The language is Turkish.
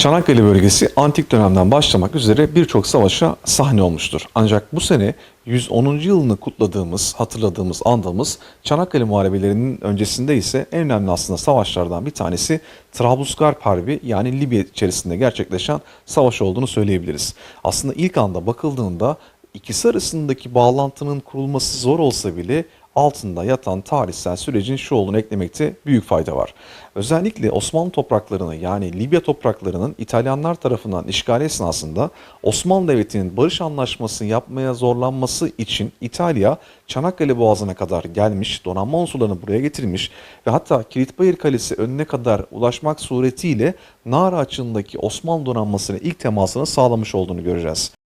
Çanakkale bölgesi antik dönemden başlamak üzere birçok savaşa sahne olmuştur. Ancak bu sene 110. yılını kutladığımız, hatırladığımız, andığımız Çanakkale Muharebelerinin öncesinde ise en önemli aslında savaşlardan bir tanesi Trablusgarp Harbi yani Libya içerisinde gerçekleşen savaş olduğunu söyleyebiliriz. Aslında ilk anda bakıldığında ikisi arasındaki bağlantının kurulması zor olsa bile altında yatan tarihsel sürecin şu olduğunu eklemekte büyük fayda var. Özellikle Osmanlı topraklarını yani Libya topraklarının İtalyanlar tarafından işgali esnasında Osmanlı Devleti'nin barış anlaşması yapmaya zorlanması için İtalya Çanakkale Boğazı'na kadar gelmiş, donanma unsurlarını buraya getirmiş ve hatta Kilitbayır Kalesi önüne kadar ulaşmak suretiyle Nara açığındaki Osmanlı donanmasıyla ilk temasını sağlamış olduğunu göreceğiz.